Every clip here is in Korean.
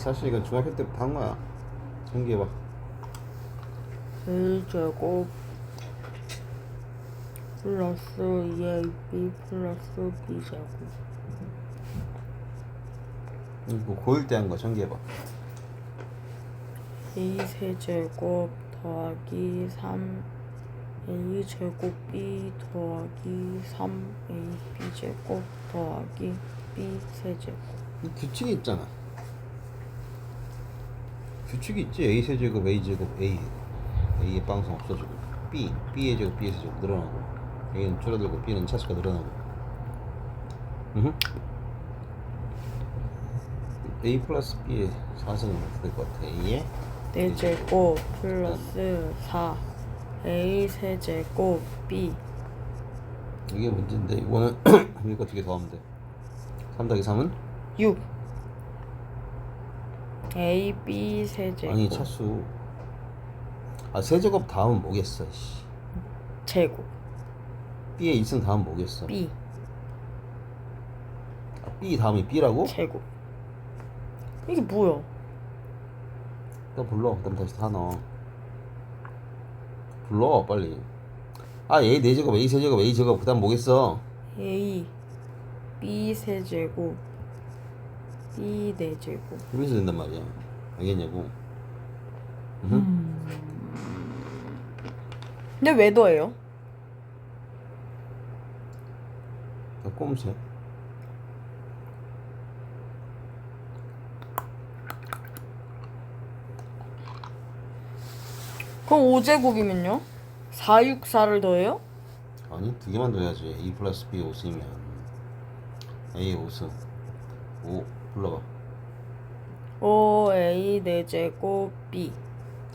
사실 이건 중학교 때부터 한 거야. 전개해봐. A 제곱 플러스 2AB 플러스 B 제곱 이거 고1 때한 거 전개해봐. A 세제곱 더하기 3 A 제곱 B 더하기 3 A B 제곱 더하기 B 세제곱 이 규칙이 있잖아. 규칙이 있지. A 세제곱, A 제곱, A. A의 빵성 없어지고. B, B의 제곱, B의 세제곱 늘어나고. A는 줄어들고, B는 차수가 늘어나고. 음. A 플러스 B의 4승은 어떻게 될것 같아? A의 4제곱 플러스 4 A 세제곱 B 이게 문제인데 이거는 이거 어떻게 더하면 돼? 3 더하기 3은? 6 A B 세제곱. 아니 차수. 아 세제곱 다음은 뭐겠어 씨. 제곱. B의 2승 다음은 뭐겠어? B. 아, B 다음이 B라고? 제곱. 이게 뭐야? 또 불러. 그다음 다시 다 넣어. 불러 빨리. 아 A 4제곱 A 세제곱 A 제곱. 그 다음 뭐겠어? A B 세제곱 B 네제곱 이러면서 된단 말이야 알겠냐고 음. 근데 왜 더해요? 꼼새 그럼 5제곱이면요? 4, 6, 4를 더해요? 아니 두 개만 더 해야지 A 플러스 B 5승이면 A 5승 5 불러봐 5 A 네제곱 B.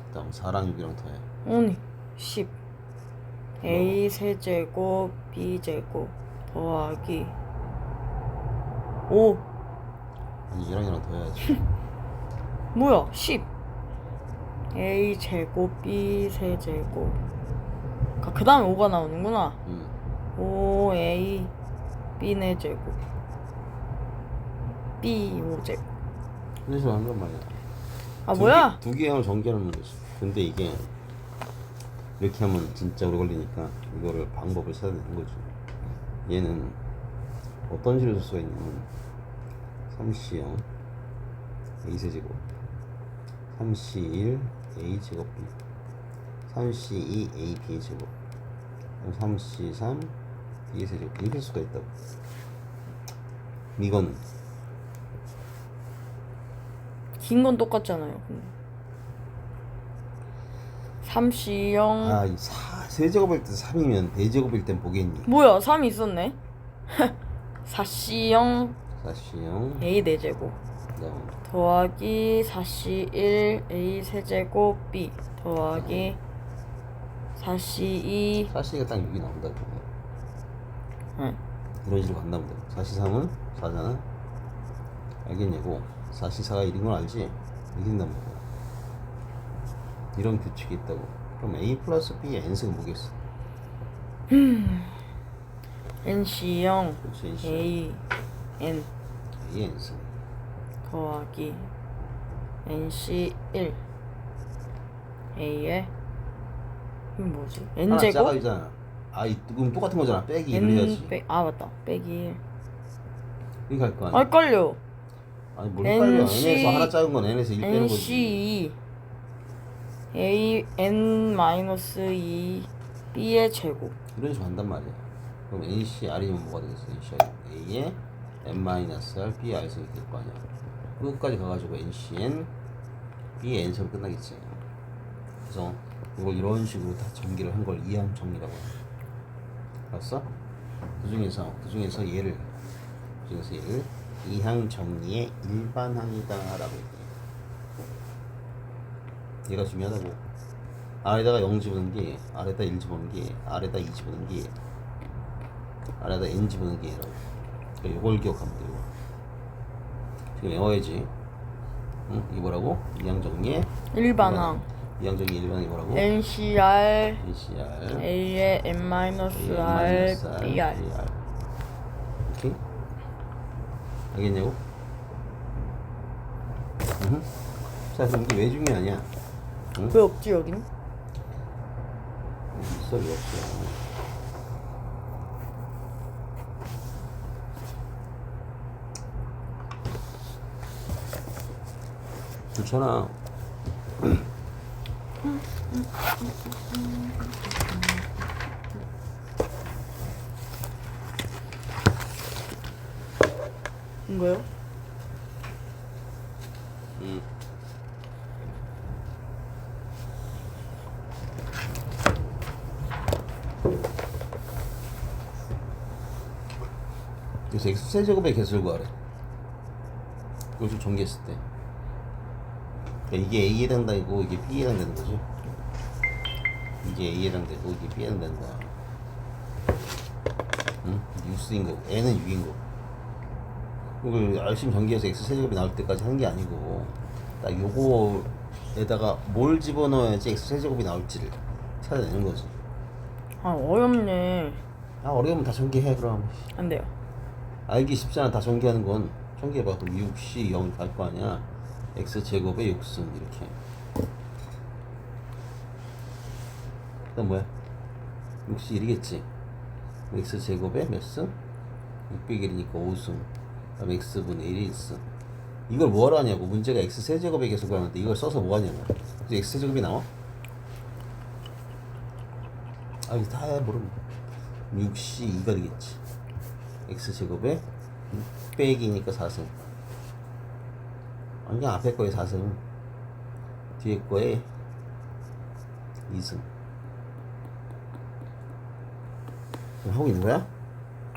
그 다음 4랑 6이랑 더해. 아니 10 A 세제곱 B 제곱 더하기 5 아니 얘랑 얘랑 더해야지. 뭐야 10 A 제곱 B 세제곱 그 다음에 5가 나오는구나. 응. 5 A B 네 제곱 B 5 제곱 이런 식으로 하는 건 말이야. 아 두 뭐야? 개, 두 개하면 전개하는 거지 근데 이게 이렇게 하면 진짜 오래 걸리니까 이거를 방법을 써야 되는 거지. 얘는 어떤 식으로 쓸 수가 있냐면 3C0 A세제곱 3C1 A제곱 B 3C2 AB 제곱 3C3 B의 세제곱 이렇게 할 수가 있다고. 이거는 긴 건 똑같잖아요 근데. 3C0 아, 이 4, 세제곱일 때 3이면 대제곱일 땐 보겠니? 뭐야 3 있었네? 4C0 4C0 A 4제곱. 그다음 더하기 4C1 A 세제곱 B. 더하기 4C2 4C가 딱 6이 나온다고 응. 이런 식으로 간다면 돼. 4C3은 4잖아. 알겠냐고 4C4가 1인 건 알지? 된단 말이야. 이런 규칙이 있다고. 그럼 A 플러스 B의 n승은 뭐겠어? NC0 그렇지 NC A N A의 n승. 더하기 NC1 A의 이건 뭐지? 하나 N제곱? 작아지잖아. 아, 이 그럼 똑같은 거잖아. 빼기 1을 해야지. 빼, 아 맞다. 빼기 1 이렇게 할거 아니야? 헷갈려 아니 뭘 NC n에서 하나 작은 건 n에서 1 빼는 거지 NC2 A N 마이너스 2 B의 제곱 이런 식으로 한단 말이야. 그럼 NC R이면 뭐가 되겠어? NC R A에 N-R, B, R 이렇게 될거 아니야. 끝까지 가가지고 NCN, B의 N처럼 끝나겠지. 그래서 이걸 이런 식으로 다 전개를 한 걸 이항 정리라고 해. 알았어? 그 중에서 그 중에서 얘를 그 중에서 얘를 이항 정리의 일반항이다라고 얘기해. 얘가 중요하다고. 아래다가 0 집어넣는 게, 아래다 1 집어넣는 게, 아래다 2 집어넣는 게, 아래다 n 집어넣는 게 얘라고. 그러니까 이걸 기억하면 돼요. 지금 외워야지. 응? 이게 뭐라고? 이항 정리의 일반항 이항 정리 일반이 뭐라고? NCR NCR A의 N 마이너스 R BR? 알겠냐고? 응? 자 그럼 이게 왜 중요하냐? 왜 없지 여긴? 있어 왜 없어? 좋잖아. 이거요? 응. 그래서 x 세제곱의 개수를 구하래. 좀 전개했을 때. 그러니까 이게 A에 해당되고 이게 B에 해당되는 거지. 이게 A에 해당되고 이게 B에 해당되는 거야. 응? 뉴스인 거고 N은 6인 거고. 이걸 열심히 전개해서 x 세제곱이 나올 때까지 하는 게 아니고 딱 요거에다가 뭘 집어넣어야지 x 세제곱이 나올지를 찾아내는 거지. 아 어렵네. 아 어려우면 다 전개해 그럼. 안 돼요. 알기 쉽잖아 다 전개하는 건 전개해봐 그럼 6시 0이 갈거 아니야 x 제곱에 6승 이렇게 그다음 뭐야 6시 1이겠지 x 제곱에 몇 승? 600일이니까 5승 그다음 x분의 1이 1승 이걸 뭐하러 하냐고. 문제가 x 세제곱의 계속 하는데 이걸 써서 뭐 하냐고. 그래서 x 세제곱이 나와? 아 이거 다 해, 모르면 6시 2가 되겠지. X제곱에 빼기니까 4승 그냥 앞에 거에 4승 뒤에 거에 2승 하고 있는 거야?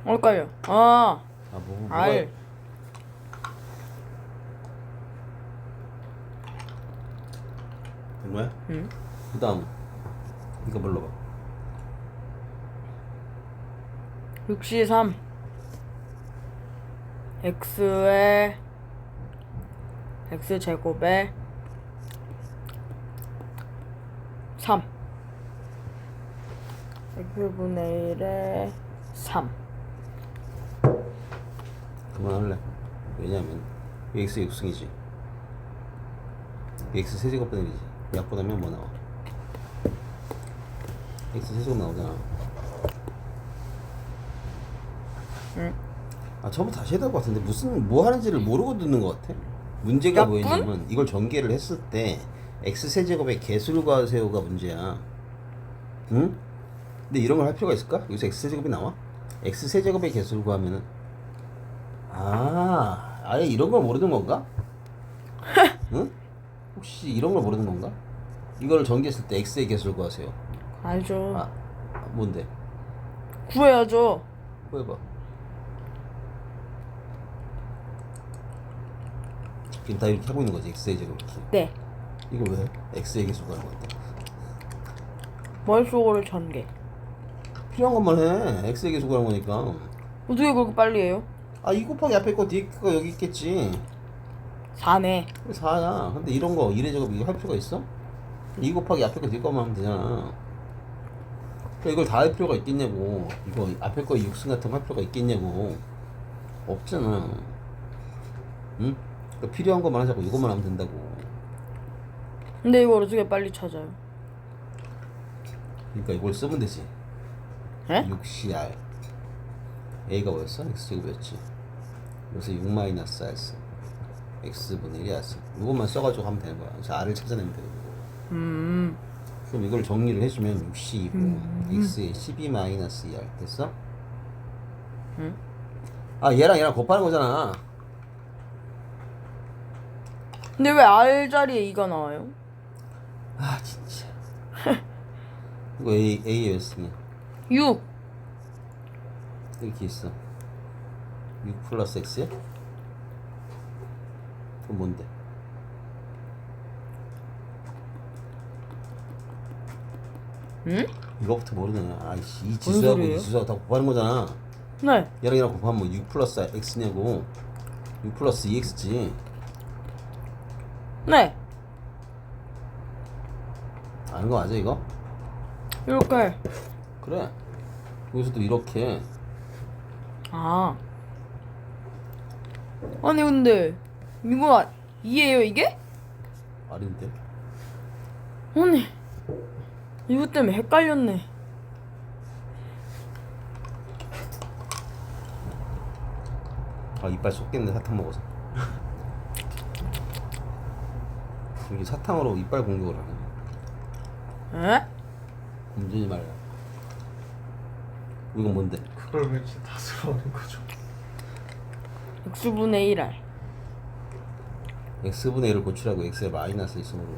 헷갈려. 아아 뭐, 뭐가 알. 된 거야? 응. 그 다음 이거 불러봐. 6시 3 x에 x 제곱에 3 x분의 1에 3 그만할래. 왜냐면 x 6승이지. X 세제곱 분의 1이지 약분하면 뭐 나와 x 세제곱 나오잖아 응. 아 처음 다시 해야 될 것 같은데 무슨 뭐 하는지를 모르고 듣는 것 같아 문제가 약분? 뭐였냐면 이걸 전개를 했을 때 x 세제곱의 개수를 구하세요가 문제야 응? 근데 이런 걸 할 필요가 있을까? 여기서 x 세제곱이 나와? x 세제곱의 개수를 구하면은 아 아예 이런 걸 모르는 건가? 응? 혹시 이런 걸 모르는 건가? 이걸 전개했을 때 x의 개수를 구하세요 알죠 아 뭔데? 구해야죠 해봐. 지금 다 이렇게 하고 있는 거지 x의 제곱 이렇게. 네 이거 왜? x의 개수 구하는 건데. 머릿속으로 전개 필요한 것만 해. x의 개수 구하는 거니까. 어떻게 그렇게 빨리 해요? 아, 이 곱하기 앞에 거 뒤에 거 여기 있겠지. 4네 4야. 근데 이런 거 1의 제곱 이거 할 필요가 있어? 이 곱하기 앞에 거 뒤에 거만 하면 되잖아. 그러니까 이걸 다 할 필요가 있겠냐고. 이거 앞에 거 6승 같은 거 할 필요가 있겠냐고. 없잖아. 응? 그러니까 필요한 것만 하자고 이것만 하면 된다고. 근데 이걸 어떻게 빨리 찾아요? 그러니까 이걸 쓰면 되지. 에? 6CR. A가 뭐였어? X제곱이었지. 그래서 6 마이너스 R승. X분의 1이 R승. 이것만 써가지고 하면 되는 거야. 그래서 R을 찾아내면 되는 거고. 음 그럼 이걸 정리를 해주면 6C이고, X에 12 마이너스 2R. 됐어? 응. 아, 얘랑 얘랑 곱하는 거잖아. 근데 왜 R 자리에 2가 나와요? 아, 진짜. 이거 A, A의 몇 승이야? 6 이렇게 있어. 6 플러스 X야? 그럼 뭔데? 응? 이거부터 모르네. 아이씨, 이뭔 지수하고 소리예요? 이 지수하고 다 곱하는 거잖아. 네 얘랑 얘랑 곱하면 6 플러스 X냐고. 6 플러스 2X지. 네 아는 거 맞아, 이거? 이렇게 그래. 여기서도 이렇게. 아 아니 근데 이거 2예요 이게? R인데? 아니 이것 때문에 헷갈렸네 아 이빨 쏟겠네 사탕 먹어서 이게 사탕으로 이빨 공격을 하네 에? 움직이지 말라 이건 뭔데? 그걸 왜 이렇게 다스러워하는 거죠? x분의 1r x분의 1을 고치라고 x에 마이너스 있으므로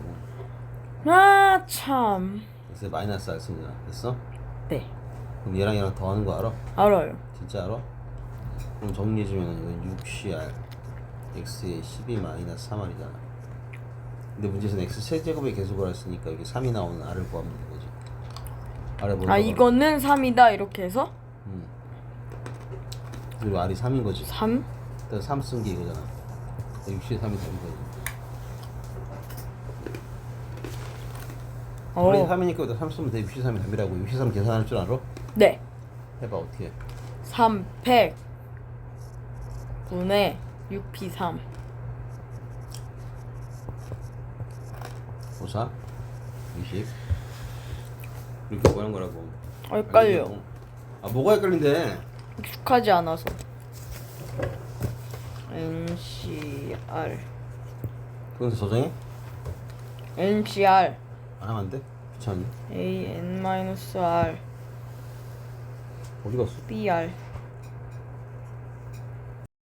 아 참. X에 마이너스 r 쓰면 됐어? 네. 그럼 얘랑 얘랑 더하는 거 알아? 알아요. 진짜 알아? 그럼 정리해주면 이건 6cr x에 12 마이너스 3r이잖아. 근데 문제에서는 x 세제곱의 계속을 했으니까 여기 3이 나오는 r을 구하면 되는 거지. r에 뭐 아 이거는 3이다 이렇게 해서? 음. 그리고 r이 3인 거지. 3? 그래서 3쓴 게 이거잖아 60에 3이 되는 거지 원래 어 3이니까 여기다 3 쓰면 돼 60에 3이 답이라고. 60에 3 계산할 줄 알아? 네. 해봐 어떻게? 해 300 분의 6p3 5사? 20 이렇게 구하는 거라고. 아, 헷갈려. 아 뭐가 헷갈린데? 익숙하지 않아서 NCR 그건 저장해? NCR 안 하면 안 돼? 귀찮니? AN-R 어디 갔어? BR